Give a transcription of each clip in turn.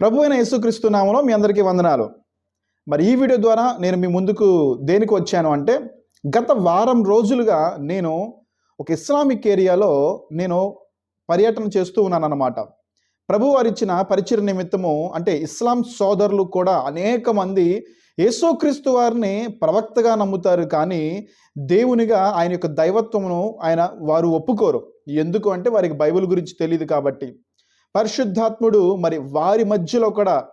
ప్రభు అయిన యేసుక్రీస్తు నామంలో మీ అందరికీ వందనాలు. మరి ఈ వీడియో ద్వారా నేను మీ ముందుకు దేనికి వచ్చాను అంటే గత వారం రోజులుగా నేను ఒక ఇస్లామిక్ ఏరియాలో నేను పర్యటన చేస్తూ ఉన్నాను అన్నమాట ప్రభు వారిచ్చిన పరిచయ నిమిత్తము అంటే ఇస్లాం సోదరులు కూడా అనేక మంది యేసుక్రీస్తు వారిని ప్రవక్తగా నమ్ముతారు కానీ దేవునిగా ఆయన యొక్క దైవత్వమును ఆయన వారు ఒప్పుకోరు. ఎందుకు అంటే వారికి బైబిల్ గురించి తెలియదు కాబట్టి. పరిశుద్ధాత్ముడు మరి వారి మధ్యలో కూడా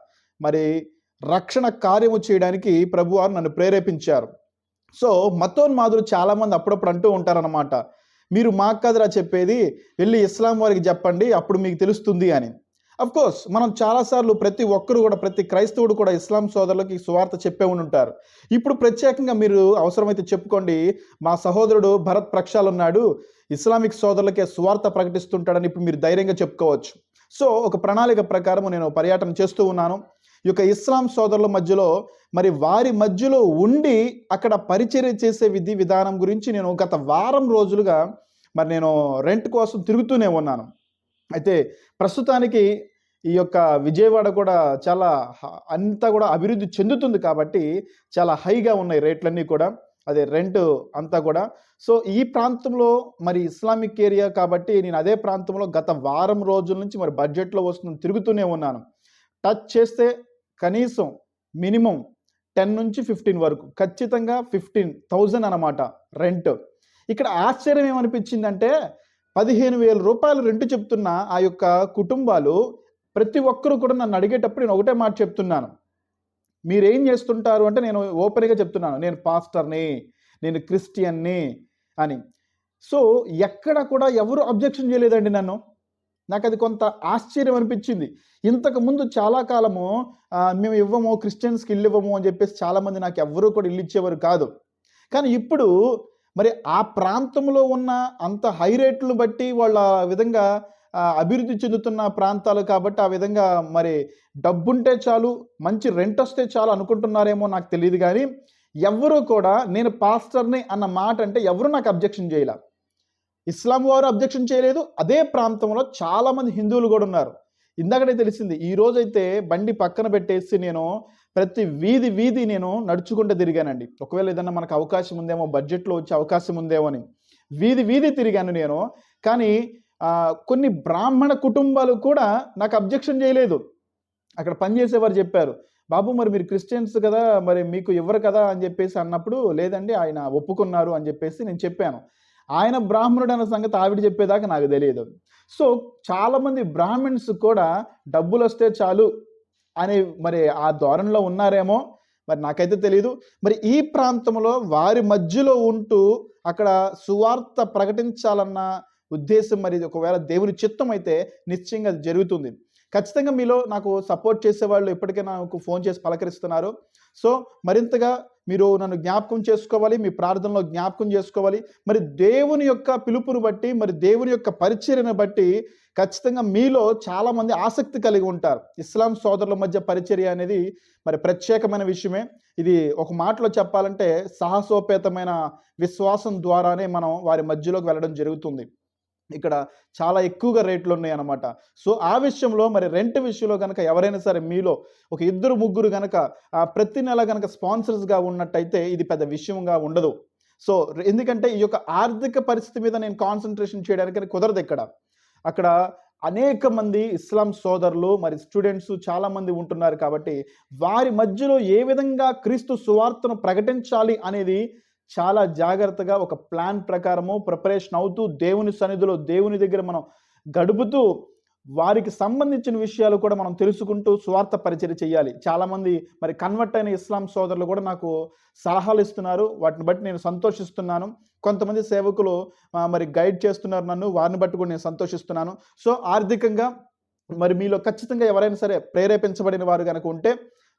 మరి రక్షణ కార్యము చేయడానికి ప్రభువారు నన్ను ప్రేరేపించారు. సో మతోన్మాదులు చాలామంది అప్పుడప్పుడు అంటూ ఉంటారనమాట మీరు మాకు కదరా చెప్పేది వెళ్ళి ఇస్లాం వారికి చెప్పండి అప్పుడు మీకు తెలుస్తుంది అని. కోర్స్ మనం చాలాసార్లు ప్రతి ఒక్కరు కూడా ప్రతి క్రైస్తవుడు కూడా ఇస్లాం సోదరులకి సువార్త చెప్పే ఉంటారు. ఇప్పుడు ప్రత్యేకంగా మీరు అవసరమైతే చెప్పుకోండి మా సహోదరుడు భరత్ ప్రక్షాల్ ఉన్నాడు ఇస్లామిక్ సోదరులకే సువార్త ప్రకటిస్తుంటాడని ఇప్పుడు మీరు ధైర్యంగా చెప్పుకోవచ్చు. సో ఒక ప్రణాళిక ప్రకారం నేను పర్యటన చేస్తూ ఉన్నాను. ఈ యొక్క ఇస్లాం సోదరుల మధ్యలో మరి వారి మధ్యలో ఉండి అక్కడ పరిచర్య చేసే విధి విధానం గురించి నేను గత వారం రోజులుగా మరి నేను రెంట్ కోసం తిరుగుతూనే ఉన్నాను. అయితే ప్రస్తుతానికి ఈ యొక్క విజయవాడ కూడా చాలా హ- అంతా కూడా అభివృద్ధి చెందుతుంది కాబట్టి చాలా హైగా ఉన్నాయి రేట్లన్నీ కూడా. అదే రెంట్ అంతా కూడా. సో ఈ ప్రాంతంలో మరి ఇస్లామిక్ ఏరియా కాబట్టి నేను అదే ప్రాంతంలో గత వారం రోజుల నుంచి మరి బడ్జెట్లో వస్తుంది తిరుగుతూనే ఉన్నాను. టచ్ చేస్తే కనీసం మినిమం టెన్ నుంచి ఫిఫ్టీన్ వరకు ఖచ్చితంగా ఫిఫ్టీన్ థౌజండ్ అనమాట రెంట్. ఇక్కడ ఆశ్చర్యం ఏమనిపించిందంటే పదిహేను వేల రూపాయలు రెంట్ చెప్తున్న ఆ యొక్క కుటుంబాలు ప్రతి ఒక్కరు కూడా నన్ను అడిగేటప్పుడు నేను ఒకటే మాట చెప్తున్నాను. మీరేం చేస్తుంటారు అంటే నేను ఓపెన్గా చెప్తున్నాను. నేను పాస్టర్ని నేను క్రిస్టియన్ని అని. సో ఎక్కడ కూడా ఎవరు అబ్జెక్షన్ చేయలేదండి నన్ను. నాకు అది కొంత ఆశ్చర్యం అనిపించింది. ఇంతకుముందు చాలా కాలము మేము ఇవ్వము క్రిస్టియన్స్కి ఇల్లు ఇవ్వము అని చెప్పేసి చాలామంది నాకు ఎవ్వరూ కూడా ఇల్లు ఇచ్చేవారు కాదు. కానీ ఇప్పుడు మరి ఆ ప్రాంతంలో ఉన్న అంత హై రేట్లను బట్టి వాళ్ళ విధంగా అభివృద్ధి చెందుతున్న ప్రాంతాలు కాబట్టి ఆ విధంగా మరి డబ్బుంటే చాలు మంచి రెంట్ వస్తే చాలు అనుకుంటున్నారేమో నాకు తెలియదు కానీ ఎవరు కూడా నేను పాస్టర్ని అన్న మాట అంటే ఎవరు నాకు అబ్జెక్షన్ చేయలే. ఇస్లాం వారు అబ్జెక్షన్ చేయలేదు అదే ప్రాంతంలో చాలామంది హిందువులు కూడా ఉన్నారు. ఇందాకనే తెలిసింది ఈ రోజైతే బండి పక్కన పెట్టేసి నేను ప్రతి వీధి వీధి నేను నడుచుకుంటూ తిరిగానండి. ఒకవేళ ఏదన్నా మనకు అవకాశం ఉందేమో బడ్జెట్లో వచ్చే అవకాశం ఉందేమో అని. వీధి వీధి తిరిగాను నేను. కానీ కొన్ని బ్రాహ్మణ కుటుంబాలు కూడా నాకు అబ్జెక్షన్ చేయలేదు. అక్కడ పనిచేసేవారు చెప్పారు బాబు మరి మీరు క్రిస్టియన్స్ కదా మరి మీకు ఇవ్వరు కదా? అని చెప్పేసి అన్నప్పుడు లేదండి ఆయన ఒప్పుకున్నారు అని చెప్పేసి నేను చెప్పాను. ఆయన బ్రాహ్మణుడు అన్న సంగతి ఆవిడ చెప్పేదాకా నాకు తెలియదు. సో చాలామంది బ్రాహ్మిన్స్ కూడా డబ్బులు వస్తే చాలు అనే మరి ఆ ధోరణిలో ఉన్నారేమో మరి నాకైతే తెలియదు మరి ఈ ప్రాంతంలో వారి మధ్యలో ఉంటూ అక్కడ సువార్త ప్రకటించాలన్న ఉద్దేశం మరి ఒకవేళ దేవుని చిత్తం అయితే నిశ్చయంగా అది జరుగుతుంది. ఖచ్చితంగా మీలో నాకు సపోర్ట్ చేసే వాళ్ళు ఇప్పటికే నాకు ఫోన్ చేసి పలకరిస్తున్నారు. సో మరింతగా మీరు నన్ను జ్ఞాపకం చేసుకోవాలి మీ ప్రార్థనలో జ్ఞాపకం చేసుకోవాలి. మరి దేవుని యొక్క పిలుపును బట్టి మరి దేవుని యొక్క పరిచర్యను బట్టి ఖచ్చితంగా మీలో చాలామంది ఆసక్తి కలిగి ఉంటారు. ఇస్లాం సోదరుల మధ్య పరిచర్య అనేది మరి ప్రత్యేకమైన విషయమే. ఇది ఒక మాటలో చెప్పాలంటే సాహసోపేతమైన విశ్వాసం ద్వారానే మనం వారి మధ్యలోకి వెళ్ళడం జరుగుతుంది. ఇక్కడ చాలా ఎక్కువగా రేట్లు ఉన్నాయి అన్నమాట సో ఆ విషయంలో మరి రెంట్ విషయంలో కనుక ఎవరైనా సరే మీలో ఒక ఇద్దరు ముగ్గురు కనుక ప్రతి నెల కనుక స్పాన్సర్స్గా ఉన్నట్టయితే ఇది పెద్ద విషయంగా ఉండదు. సో ఎందుకంటే ఈ యొక్క ఆర్థిక పరిస్థితి మీద నేను కాన్సన్ట్రేషన్ చేయడానికి కుదరదు ఇక్కడ. అక్కడ అనేక మంది ఇస్లాం సోదరులు మరి స్టూడెంట్స్ చాలామంది ఉంటున్నారు కాబట్టి వారి మధ్యలో ఏ విధంగా క్రీస్తు సువార్తను ప్రకటించాలి అనేది చాలా జాగ్రత్తగా ఒక ప్లాన్ ప్రకారము ప్రిపరేషన్ అవుతూ దేవుని సన్నిధిలో దేవుని దగ్గర మనం గడుపుతూ వారికి సంబంధించిన విషయాలు కూడా మనం తెలుసుకుంటూ స్వార్థ పరిచయం చేయాలి. చాలామంది మరి కన్వర్ట్ అయిన ఇస్లాం సోదరులు కూడా నాకు సలహాలు ఇస్తున్నారు. వాటిని బట్టి నేను సంతోషిస్తున్నాను. కొంతమంది సేవకులు మరి గైడ్ చేస్తున్నారు నన్ను. వారిని బట్టి కూడా నేను సంతోషిస్తున్నాను. సో ఆర్థికంగా మరి మీలో ఖచ్చితంగా ఎవరైనా సరే ప్రేరేపించబడిన వారు కనుక ఉంటే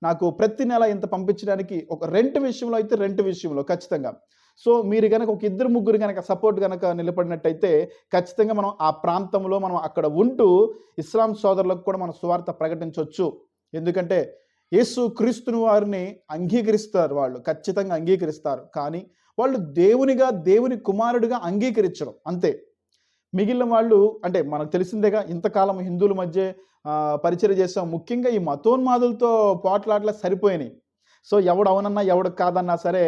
నాకు ప్రతి నెల ఇంత పంపించడానికి ఒక రెంట్ విషయంలో అయితే రెంట్ విషయంలో ఖచ్చితంగా. సో మీరు కనుక ఒక ఇద్దరు ముగ్గురు కనుక సపోర్ట్ కనుక నిలబడినట్టయితే ఖచ్చితంగా మనం ఆ ప్రాంతంలో మనం అక్కడ ఉంటూ ఇస్లాం సోదరులకు కూడా మనం సువార్త ప్రకటించవచ్చు ఎందుకంటే యేసు క్రీస్తుని వారిని అంగీకరిస్తారు వాళ్ళు. ఖచ్చితంగా అంగీకరిస్తారు. కానీ వాళ్ళు దేవునిగా దేవుని కుమారుడిగా అంగీకరించడం అంతే. మిగిలిన వాళ్ళు అంటే మనకు తెలిసిందేగా ఇంతకాలం హిందువుల మధ్య పరిచయం చేస్తాం ముఖ్యంగా ఈ మతోన్మాదులతో పోట్లాట్లా సరిపోయినాయి. సో ఎవడు అవునన్నా ఎవడు కాదన్నా సరే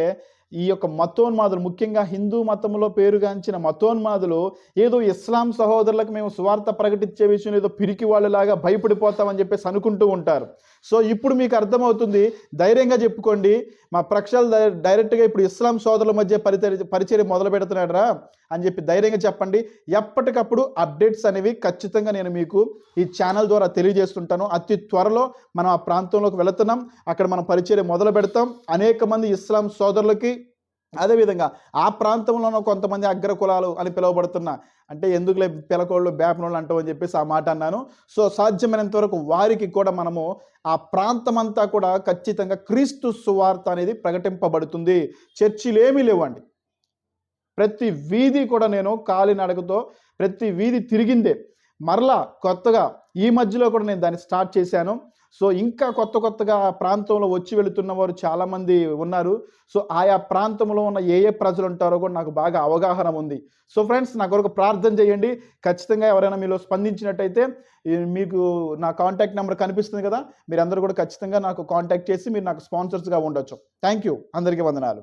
ఈ యొక్క మతోన్మాదులు ముఖ్యంగా హిందూ మతంలో పేరుగాంచిన మతోన్మాదులు ఏదో ఇస్లాం సహోదరులకు మేము సువార్త ప్రకటించే విషయం ఏదో పిరికి వాళ్ళలాగా భయపడిపోతామని చెప్పేసి అనుకుంటూ ఉంటారు. సో ఇప్పుడు మీకు అర్థమవుతుంది. ధైర్యంగా చెప్పుకోండి. మా ప్రక్షాలు డైరెక్ట్గా ఇప్పుడు ఇస్లాం సోదరుల మధ్య పరిచయ పరిచయం మొదలు పెడుతున్నాడరా అని చెప్పి ధైర్యంగా చెప్పండి. ఎప్పటికప్పుడు అప్డేట్స్ అనేవి ఖచ్చితంగా నేను మీకు ఈ ఛానల్ ద్వారా తెలియజేస్తుంటాను. అతి త్వరలో మనం ఆ ప్రాంతంలోకి వెళుతున్నాం. అక్కడ మనం పరిచయం మొదలు పెడతాం. అనేక మంది ఇస్లాం సోదరులకి అదేవిధంగా ఆ ప్రాంతంలోనూ కొంతమంది అగ్ర కులాలు అని పిలువబడుతున్న అంటే ఎందుకులే పిలకోళ్ళు బేపనోళ్ళు అంటామని చెప్పేసి ఆ మాట అన్నాను. సో సాధ్యమైనంత వరకు వారికి కూడా మనము ఆ ప్రాంతమంతా కూడా ఖచ్చితంగా క్రీస్తు సువార్త అనేది ప్రకటింపబడుతుంది. చర్చిలు ఏమీ లేవండి. ప్రతి వీధి కూడా నేను కాలినడకతో ప్రతి వీధి తిరిగిందే. మరలా కొత్తగా ఈ మధ్యలో కూడా నేను దాన్ని స్టార్ట్ చేశాను. సో ఇంకా కొత్త కొత్తగా ఆ ప్రాంతంలో వచ్చి వెళుతున్న వారు చాలామంది ఉన్నారు. సో ఆయా ప్రాంతంలో ఉన్న ఏ ఏ ప్రజలు ఉంటారో కూడా నాకు బాగా అవగాహన ఉంది. సో ఫ్రెండ్స్ నా కొరకు ప్రార్థన చేయండి. ఖచ్చితంగా ఎవరైనా మీలో స్పందించినట్టయితే మీకు నా కాంటాక్ట్ నెంబర్ కనిపిస్తుంది కదా మీరు అందరూ కూడా ఖచ్చితంగా నాకు కాంటాక్ట్ చేసి మీరు నాకు స్పాన్సర్స్గా ఉండొచ్చు. థ్యాంక్ యూ అందరికీ వందనాలు.